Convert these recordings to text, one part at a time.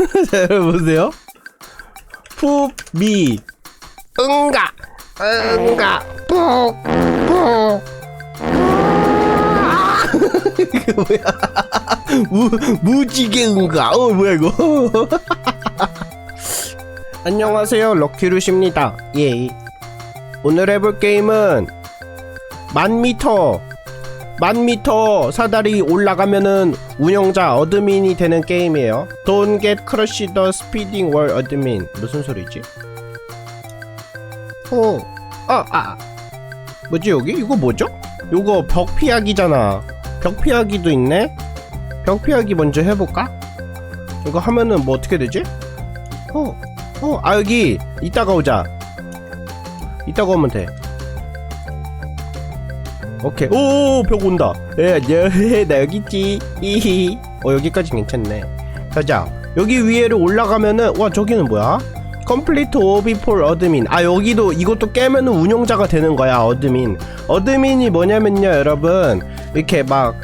자, 여러분 보세요. 푸미 응가 응가 푹푹 이게 뭐야? 무 무지개 응가. 어 뭐야 이거? 안녕하세요 럭키루시입니다. 예. 오늘 해볼 게임은 만 미터 만 미터 사다리 올라가면은 운영자 어드민이 되는 게임이에요. Don't get crushed the speeding wall admin. 무슨 소리지? 어, 아, 아. 뭐지 여기? 이거 뭐죠? 이거 벽 피하기잖아. 벽 피하기도 있네. 벽 피하기 먼저 해볼까? 이거 하면은 뭐 어떻게 되지? 어, 어, 아 여기 이따가 오자. 이따가 오면 돼. 오케이. 오, 벽 온다. 예, 예, 나 여기 있지. 히히. 어, 여기까지 괜찮네. 가자. 여기 위에를 올라가면은, 와, 저기는 뭐야? 컴플리트 오비폴 어드민. 아, 여기도, 이것도 깨면은 운영자가 되는 거야, 어드민. 어드민이 뭐냐면요, 여러분. 이렇게 막,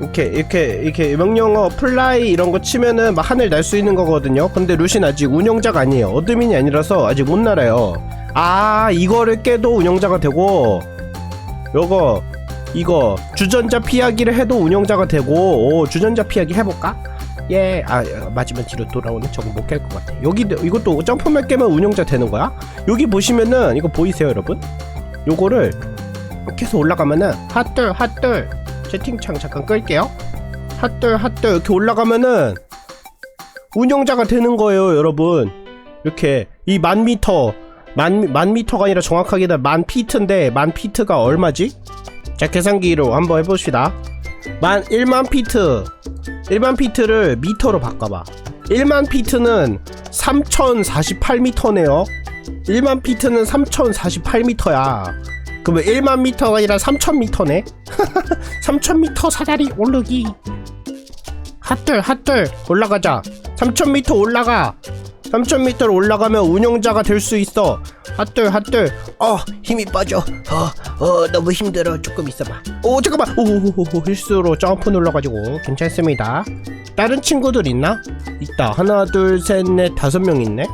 이렇게, 이렇게, 이렇게 명령어, 플라이 이런 거 치면은 막 하늘 날 수 있는 거거든요. 근데 루신 아직 운영자가 아니에요. 어드민이 아니라서 아직 못 날아요. 아, 이거를 깨도 운영자가 되고, 요거 이거 주전자 피하기를 해도 운영자가 되고 오, 주전자 피하기 해볼까? 예, 아 맞으면 뒤로 돌아오네. 저거 못 깰 것 같아. 여기 이것도 점프만 깨면 운영자 되는 거야? 여기 보시면은 이거 보이세요, 여러분? 요거를 해서 올라가면은 핫들 핫들 채팅창 잠깐 끌게요. 핫들 핫들 이렇게 올라가면은 운영자가 되는 거예요, 여러분. 이렇게 이 만 미터 만, 만 미터가 아니라 정확하게 만 피트인데 만 피트가 얼마지? 자 계산기로 한번 해봅시다. 만 1만 피트. 1만 피트를 미터로 바꿔봐. 1만 피트는 3048미터네요. 1만 피트는 3048미터야. 그러면 1만 미터가 아니라 3000미터네. 3000미터 사다리 오르기. 핫들 핫들 올라가자. 3000m 올라가 3000m를 올라가면 운영자가 될 수 있어. 핫들 핫들. 어 힘이 빠져. 어, 어 너무 힘들어. 조금 있어봐. 오 잠깐만. 오호호호 실수로 점프 눌러가지고 괜찮습니다. 다른 친구들 있나? 있다. 하나 둘셋넷 다섯 명 있네.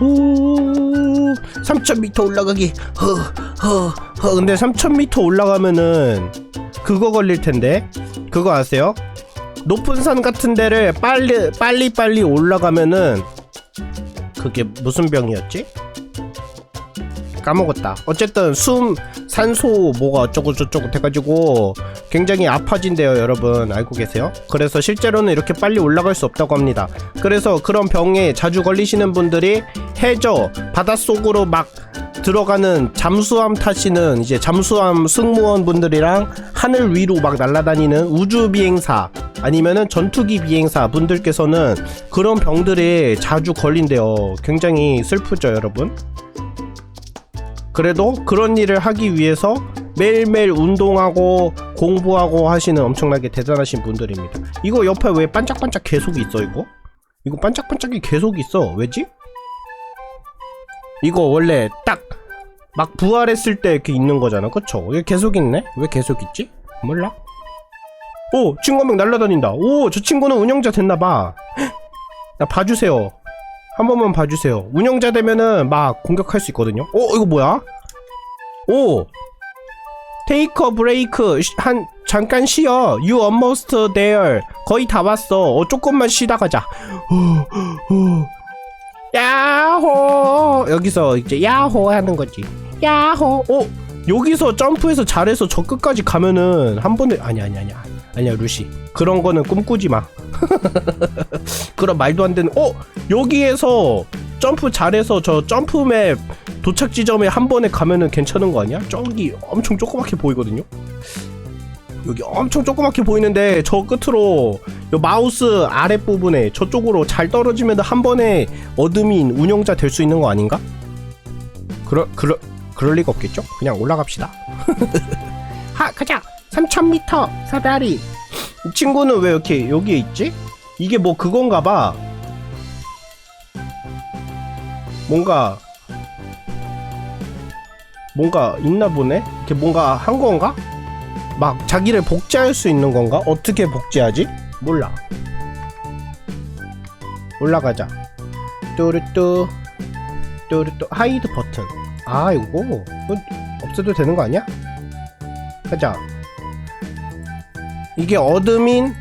오 3000m 올라가기. 허허허 근데 3000m 올라가면은 그거 걸릴 텐데. 그거 아세요? 높은 산 같은 데를 빨리 빨리 빨리 올라가면은 그게 무슨 병이었지? 까먹었다. 어쨌든 숨 산소 뭐가 어쩌고 저쩌고 해가지고 굉장히 아파진대요, 여러분 알고 계세요? 그래서 실제로는 이렇게 빨리 올라갈 수 없다고 합니다. 그래서 그런 병에 자주 걸리시는 분들이 해저 바닷속으로 막 들어가는 잠수함 타시는 이제 잠수함 승무원 분들이랑 하늘 위로 막 날아다니는 우주 비행사 아니면은 전투기 비행사 분들께서는 그런 병들에 자주 걸린대요. 굉장히 슬프죠, 여러분. 그래도 그런 일을 하기 위해서 매일매일 운동하고 공부하고 하시는 엄청나게 대단하신 분들입니다. 이거 옆에 왜 반짝반짝 계속 있어, 이거? 이거 반짝반짝이 계속 있어. 왜지? 이거 원래 딱 막 부활했을 때 이렇게 있는 거잖아. 그쵸? 이게 계속 있네? 왜 계속 있지? 몰라? 오! 친구 한 명 날라다닌다. 오! 저 친구는 운영자 됐나봐. 나 봐주세요. 한 번만 봐주세요. 운영자 되면은 막 공격할 수 있거든요. 오! 이거 뭐야? 오! 테이커 브레이크 한 잠깐 쉬어. You almost there. 거의 다 왔어. 어, 조금만 쉬다 가자. 어, 어. 야호 여기서 이제 야호 하는 거지 야호 어 여기서 점프해서 잘해서 저 끝까지 가면은 한 번에 아니 아니 아니야 아니야 루시. 그런 거는 꿈꾸지 마. 그런 말도 안 되는 어? 여기에서 점프 잘해서 저 점프맵 도착 지점에 한 번에 가면은 괜찮은 거 아니야? 저기 엄청 조그맣게 보이거든요? 여기 엄청 조그맣게 보이는데 저 끝으로 요 마우스 아랫부분에 저쪽으로 잘 떨어지면 한 번에 어드민 운영자 될 수 있는 거 아닌가? 그러, 그러, 그럴 리가 없겠죠? 그냥 올라갑시다. 하 가자 3000m 사다리 이 친구는 왜 이렇게 여기에 있지? 이게 뭐 그건가 봐 뭔가 뭔가 있나 보네? 이렇게 뭔가 한 건가? 막 자기를 복제할 수 있는 건가? 어떻게 복제하지? 몰라. 올라가자 뚜루뚜 뚜루뚜 하이드 버튼 아 이거 없애도 되는 거 아니야? 가자 이게 어드민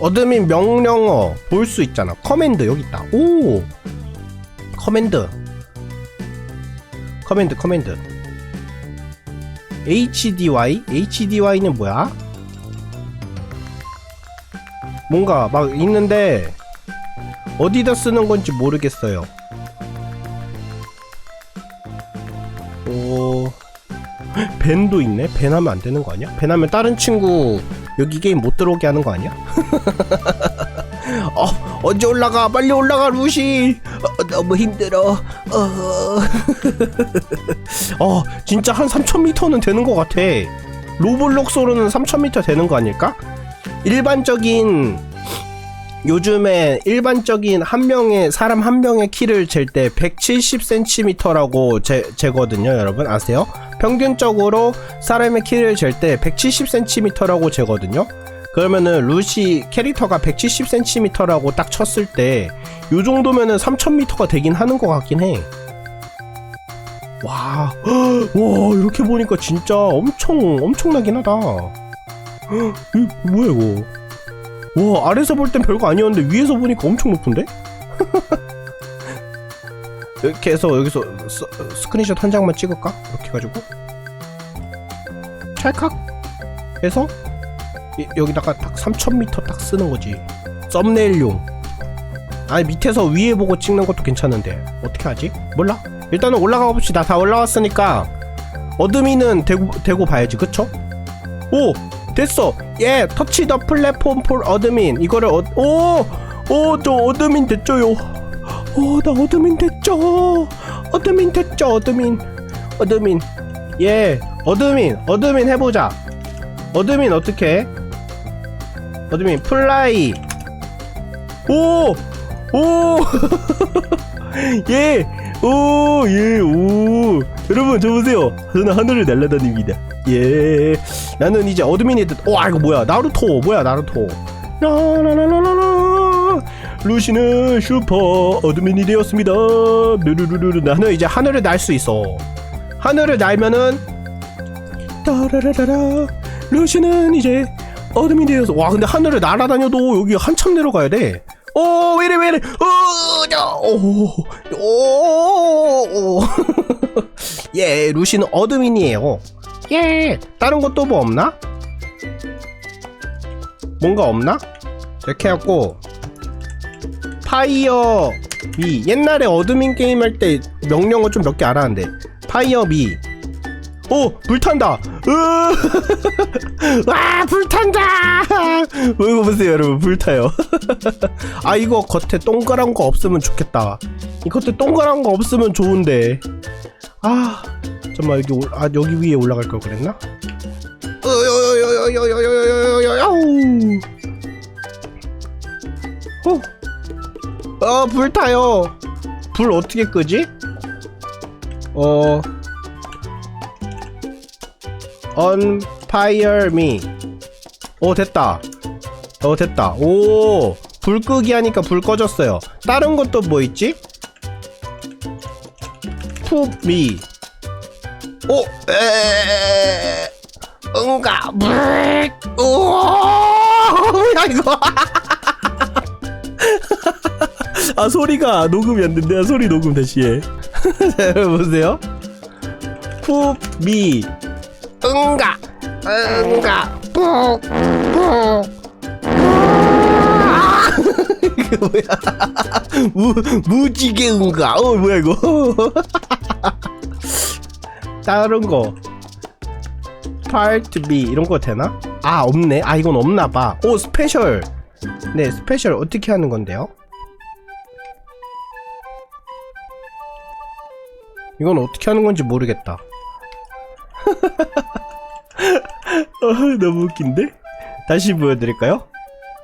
어드민 명령어 볼 수 있잖아. 커맨드 여기 있다. 오! 커맨드. 커맨드 커맨드. HDY HDY는 뭐야? 뭔가 막 있는데 어디다 쓰는 건지 모르겠어요. 오 벤도 있네. 벤 하면 안 되는 거 아니야? 벤 하면 다른 친구 여기 게임 못 들어오게 하는 거 아니야? 어 언제 올라가? 빨리 올라가 루시. 어, 너무 힘들어. 어. 어 진짜 한 3,000m는 되는 것 같아. 로블록스로는 3,000m 되는 거 아닐까? 일반적인 요즘에 일반적인 한 명의 사람 한 명의 키를 잴 때 170cm라고 재, 재거든요, 여러분 아세요? 평균적으로 사람의 키를 잴 때 170cm라고 재거든요. 그러면은 루시 캐릭터가 170cm라고 딱 쳤을 때 요 정도면은 3000m가 되긴 하는 것 같긴 해. 와, 와 이렇게 보니까 진짜 엄청 엄청나긴 하다. 이 뭐야 이거? 와 아래서 볼 땐 별거 아니었는데 위에서 보니까 엄청 높은데? 이렇게 해서 여기서 스, 스크린샷 한 장만 찍을까? 이렇게 해가지고. 찰칵! 해서 이- 여기다가 딱 3000m 딱 쓰는 거지. 썸네일용. 아니 밑에서 위에 보고 찍는 것도 괜찮은데. 어떻게 하지? 몰라? 일단은 올라가 봅시다. 다 올라왔으니까. 어드미는 대고, 대고 봐야지. 그쵸? 오! 됐어! 예! 터치 더 플랫폼 폴 어드민. 이거를 어, 오 오 저 어드민 됐죠요 오나 어드민 됐죠? 어드민 됐죠 어드민? 어드민. 예 어드민 어드민 해보자. 어드민 어떻게? 해? 어드민 플라이. 오 오 예 오 예 오. 여러분 저 보세요. 저는 하늘을 날아다닙니다. 예. 나는 이제 어드민이 됐... 와 이거 뭐야? 나루토. 뭐야 나루토? 라라라라라라 루시는 슈퍼 어드민이 되었습니다 르르르르 나는 이제 하늘을 날 수 있어 하늘을 날면은 따라라라라 루시는 이제 어드민이 되어서 와 근데 하늘을 날아다녀도 여기 한참 내려가야 돼 오, 왜이래, 왜이래, 오, 저, 오, 오, 오. 예, 루시는 어드민이에요. 예, 다른 것도 뭐 없나? 뭔가 없나? 이렇게 해갖고, 파이어 미. 옛날에 어드민 게임 할 때 명령어 좀 몇 개 알았는데, 파이어 미. 오, 불탄다! 으 와, 불탄다! 이거 보세요, 여러분. 불타요. 아, 이거 겉에 동그란 거 없으면 좋겠다. 이 겉에 동그란 거 없으면 좋은데. 아, 잠깐만, 여기, 올- 아, 여기 위에 올라갈 걸 그랬나? 어, 어, 불 타요. 불 어떻게 끄지? 어, Unfire me. 오 됐다. 어 됐다. 오. 불 끄기 하니까 불 꺼졌어요. 다른 것도 뭐 있지? 푸 미. 오. 에. 응가. 물. 오. 뭐야 이거? 아 소리가 녹음이 안 된대. 소리 녹음 다시 해. 자, 여러분 보세요. 푸 미. 응가. 응가. 푹푹. 이거 뭐야? 무 무지개 응가. 어 뭐야 이거? 다른 거. 파트 B. 이런 거 되나? 아 없네. 아 이건 없나 봐 오 스페셜. 네 스페셜 어떻게 하는 건데요 이건 어떻게 하는 건지 모르겠다 아, 너무 웃긴데? 다시 보여드릴까요?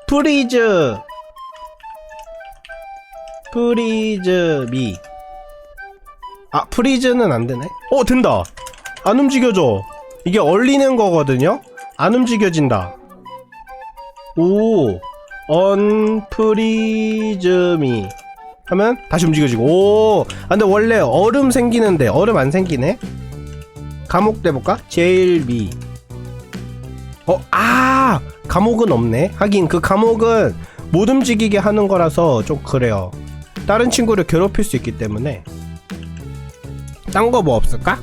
프리즈 프리즈 미 아, 프리즈는 안 되네? 어, 된다! 안 움직여져! 이게 얼리는 거거든요? 안 움직여진다. 오, 언프리즈미 하면 다시 움직여지고 오 아, 근데 원래 얼음 생기는데 얼음 안 생기네 감옥 돼볼까? 제일 미 어, 아! 감옥은 없네. 하긴 그 감옥은 못 움직이게 하는 거라서 좀 그래요. 다른 친구를 괴롭힐 수 있기 때문에. 딴 거 뭐 없을까?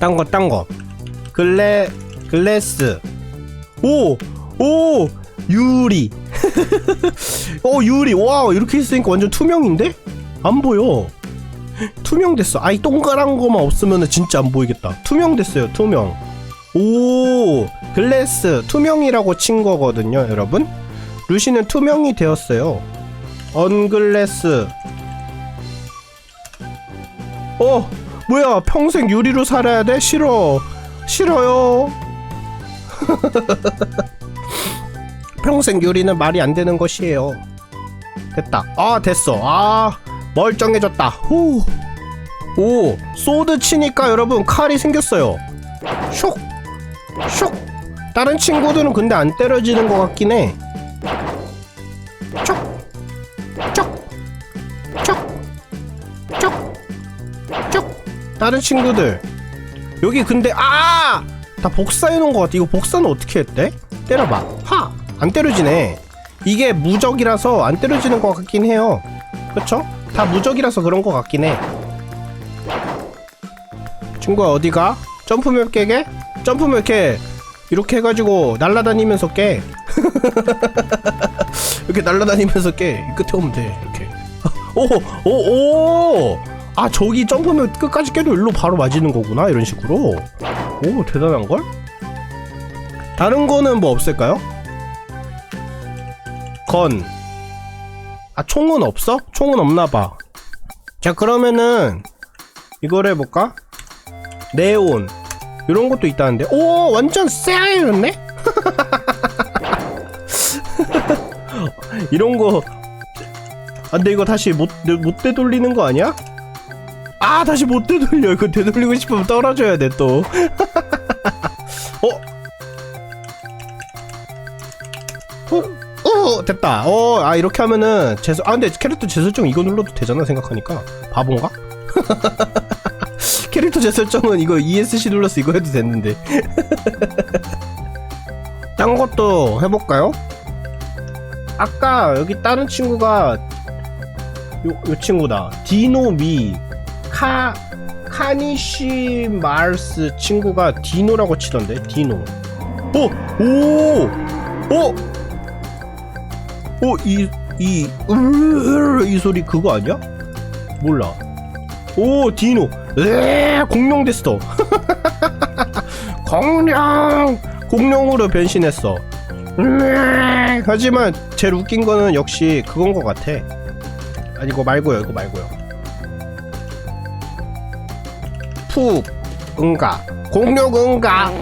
딴 거, 딴 거. 글래, 글래스. 오! 오! 유리. 어, 유리. 와, 이렇게 있으니까 완전 투명인데? 안 보여. 투명됐어. 아이, 동그란 거만 없으면 진짜 안 보이겠다. 투명됐어요, 투명. 오 글래스 투명이라고 친 거거든요 여러분 루시는 투명이 되었어요 언글래스 어 뭐야 평생 유리로 살아야 돼 싫어 싫어요 평생 유리는 말이 안 되는 것이에요 됐다 아 됐어 아 멀쩡해졌다 후. 오 소드 치니까 여러분 칼이 생겼어요 쇽 쇽 다른 친구들은 근데 안 때려지는 것 같긴 해 촉! 촉! 촉! 촉! 촉! 다른 친구들 여기 근데 아! 다 복사해 놓은 것 같아 이거 복사는 어떻게 했대? 때려봐 하! 안 때려지네 이게 무적이라서 안 때려지는 것 같긴 해요 그쵸? 다 무적이라서 그런 것 같긴 해 친구야 어디가? 점프맵 깨게? 점프맵 이렇게 이렇게 해가지고 날라다니면서 깨 이렇게 날라다니면서 깨이 끝에 오면 돼 이렇게 오오오 아 저기 점프맵 끝까지 깨도 일로 바로 맞이는 거구나 이런 식으로 오 대단한걸? 다른 거는 뭐 없을까요? 건. 아, 총은 없어? 총은 없나봐. 자, 그러면은, 이걸 해볼까? 네온. 이런 것도 있다는데. 오, 완전 쎄하였네? 이런 거. 아, 근데 이거 다시 못, 못 되돌리는 거 아니야? 아, 다시 못 되돌려. 이거 되돌리고 싶으면 떨어져야 돼, 또. 어? 어? 어 됐다 어 아 이렇게 하면은 재설 아 근데 캐릭터 재설정 이거 눌러도 되잖아 생각하니까 바본가? 캐릭터 재설정은 이거 ESC 눌러서 이거 해도 됐는데 딴 것도 해볼까요? 아까 여기 다른 친구가 요, 요 친구다 디노미 카 카니시 마르스 친구가 디노라고 치던데 디노 오! 오! 오! 어, 이, 이, 으르르 이 소리 그거 아니야? 몰라. 오, 디노. 에 공룡 됐어. 공룡! 공룡으로 변신했어. 으에, 하지만 제일 웃긴 거는 역시 그건 것 같아. 아니, 이거 말고요, 이거 말고요. 푹, 응가. 공룡 응가.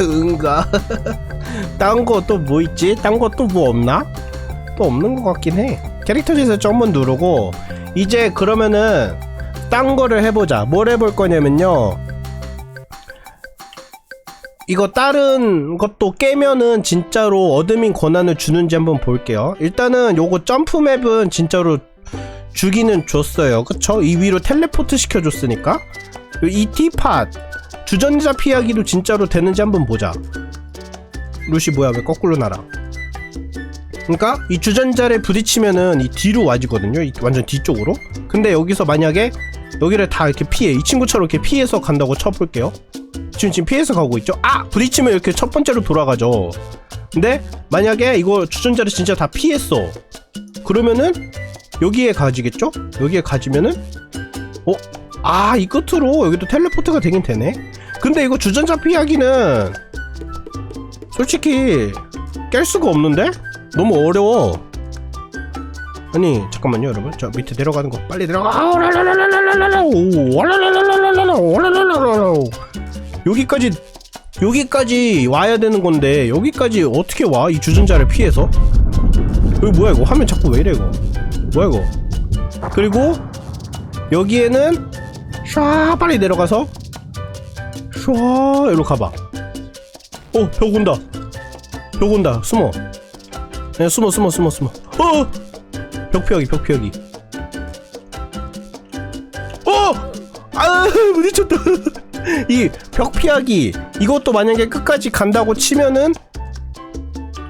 응가. 딴 거 또 뭐 있지? 딴 거 또 뭐 없나? 또 없는 것 같긴 해. 캐릭터 제서 한번 누르고 이제 그러면은 딴 거를 해보자. 뭘 해볼 거냐면요. 이거 다른 것도 깨면은 진짜로 어드민 권한을 주는지 한번 볼게요. 일단은 요거 점프맵은 진짜로 주기는 줬어요. 그쵸? 이 위로 텔레포트 시켜줬으니까. 이 티팟. 주전자 피하기도 진짜로 되는지 한번 보자. 루시 뭐야? 왜 거꾸로 날아? 그러니까 이 주전자를 부딪히면은 이 뒤로 와지거든요. 이 완전 뒤쪽으로. 근데 여기서 만약에 여기를 다 이렇게 피해 이 친구처럼 이렇게 피해서 간다고 쳐볼게요. 지금 지금 피해서 가고 있죠? 아! 부딪히면 이렇게 첫 번째로 돌아가죠. 근데 만약에 이거 주전자를 진짜 다 피했어. 그러면은 여기에 가지겠죠 여기에 가지면은 어? 아, 이 끝으로 여기도 텔레포트가 되긴 되네. 근데 이거 주전자 피하기는 솔직히 깰 수가 없는데? 너무 어려워. 아니, 잠깐만요, 여러분. 저 밑에 내려가는 거 빨리 내려가. 아. 여기까지 여기까지 와야 되는 건데 여기까지 어떻게 와? 이 주전자를 피해서? 여기 뭐야 이거? 화면 자꾸 왜 이래 이거? 뭐야 이거? 그리고 여기에는 샤 빨리 내려가서 슈아 이리로 가봐 어 벽 온다 벽 온다 숨어 네, 숨어 숨어 숨어 숨어 어! 벽 피하기 벽 피하기 어! 아 부딪혔다 이 벽 피하기 이것도 만약에 끝까지 간다고 치면은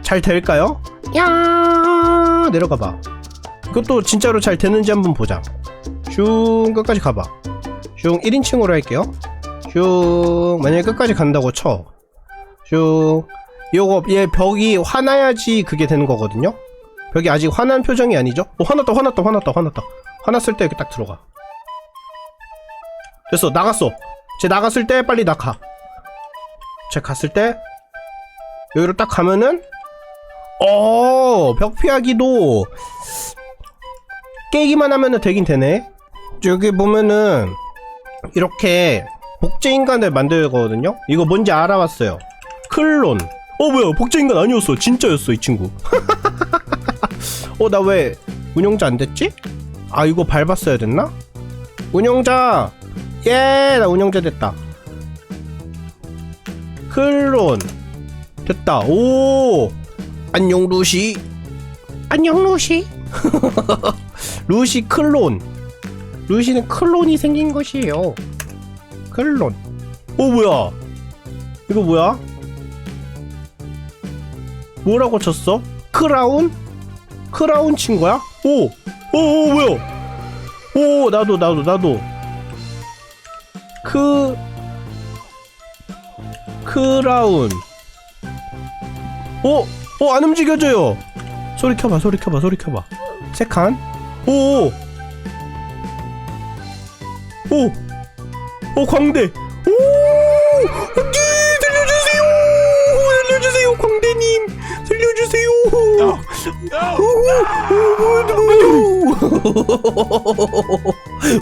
잘 될까요? 야 내려가봐 이것도 진짜로 잘 되는지 한번 보자. 슝 끝까지 가봐. 슝 1인칭으로 할게요. 슝 만약에 끝까지 간다고 쳐. 슝 요거 얘 벽이 화나야지 그게 되는 거거든요? 벽이 아직 화난 표정이 아니죠? 어 화났다 화났다 화났다 화났다. 화났을 때 이렇게 딱 들어가. 됐어 나갔어. 쟤 나갔을 때 빨리 나가. 쟤 갔을 때 여기로 딱 가면은 어, 벽 피하기도 깨기만 하면은 되긴 되네. 여기 보면은 이렇게 복제 인간을 만들거든요. 이거 뭔지 알아봤어요. 클론. 어 뭐야 복제 인간 아니었어. 진짜였어 이 친구. 어 나 왜 운영자 안 됐지? 아 이거 밟았어야 됐나? 운영자. 예, 나 운영자 됐다. 클론. 됐다. 오. 안녕 루시 안녕 루시 루시 클론. 루시는 클론이 생긴 것이에요. 클론. 오 뭐야? 이거 뭐야? 뭐라고 쳤어? 크라운? 크라운 친 거야? 오 오 오, 뭐야? 오 나도 나도 나도. 크 크라운. 오 어, 안 움직여져요. 소리 켜봐, 소리 켜봐, 소리 켜봐. 세 칸. 오! 오! 오, 광대! 오! 안돼! 살려주세요! 살려주세요, 광대님! 살려주세요!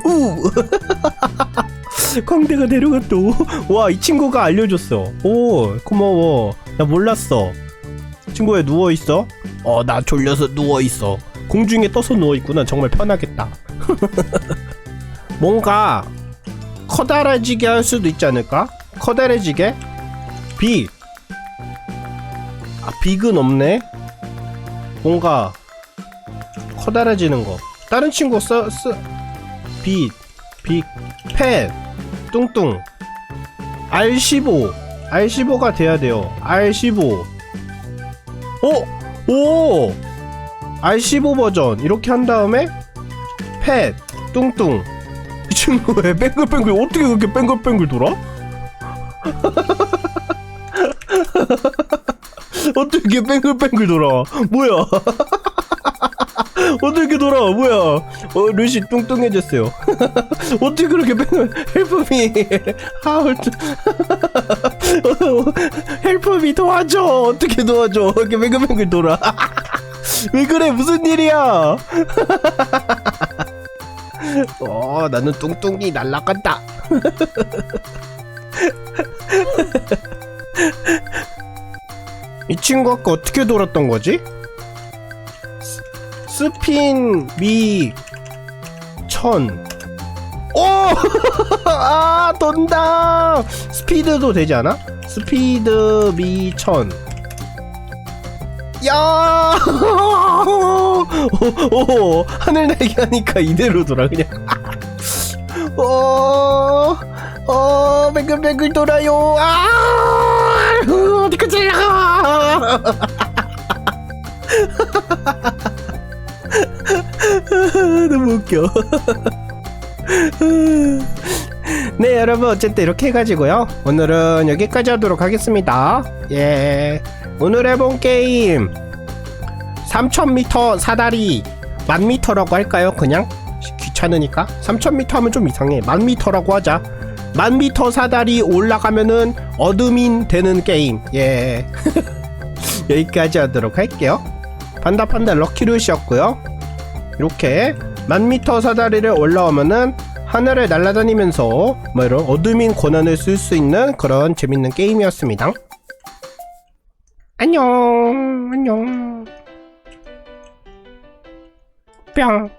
우! 광대가 내려갔다. 와, 이 친구가 알려줬어. 오, 고마워. 나 몰랐어. 친구야 누워 있어? 어, 나 졸려서 누워 있어. 공중에 떠서 누워 있구나. 정말 편하겠다. 뭔가 커다래지게 할 수도 있지 않을까? 커다래지게? 빅. 아, 빅은 없네. 뭔가 커다래지는 거. 다른 친구 써, 쓰, 빅, 빅, 펫, 뚱뚱. R15. R15가 돼야 돼요. R15. 오! 오! R15 버전. 이렇게 한 다음에 펫 뚱뚱. 이 친구 왜 뱅글뱅글 어떻게 그렇게 뱅글뱅글 돌아? 어떻게 뱅글뱅글 돌아? 뭐야? 어떻게 돌아? 뭐야? 어 루시 뚱뚱해졌어요. 어떻게 그렇게 뱅글 헬프미 하울트 헬프미 도와줘! 어떻게 도와줘? 이렇게 뱅글뱅글 돌아 왜 그래 무슨 일이야 어 나는 뚱뚱이 날라간다 이 친구 아까 어떻게 돌았던 거지? 스- 스핀 미 천 오! 아 돈다 스피드도 되지 않아? 스피드 미 천 야! 오, 오, 하늘 날기 하니까 이대로 돌아 그냥. 어, 어, 뱅글뱅글 돌아요. 아, 어디까지 나가? 너무 웃겨. 네 여러분 어쨌든 이렇게 해가지고요 오늘은 여기까지 하도록 하겠습니다 예 오늘 해본 게임. 3000m 사다리 만미터라고 할까요 그냥? 귀찮으니까. 3000m 하면 좀 이상해. 만미터라고 하자. 만미터 사다리 올라가면은 어드민 되는 게임. 예. 여기까지 하도록 할게요. 판다판다 럭키루시였고요. 이렇게 만미터 사다리를 올라오면은 하늘을 날아다니면서 뭐 이런 어드민 권한을 쓸 수 있는 그런 재밌는 게임이었습니다. 안녕, 안녕. 뿅.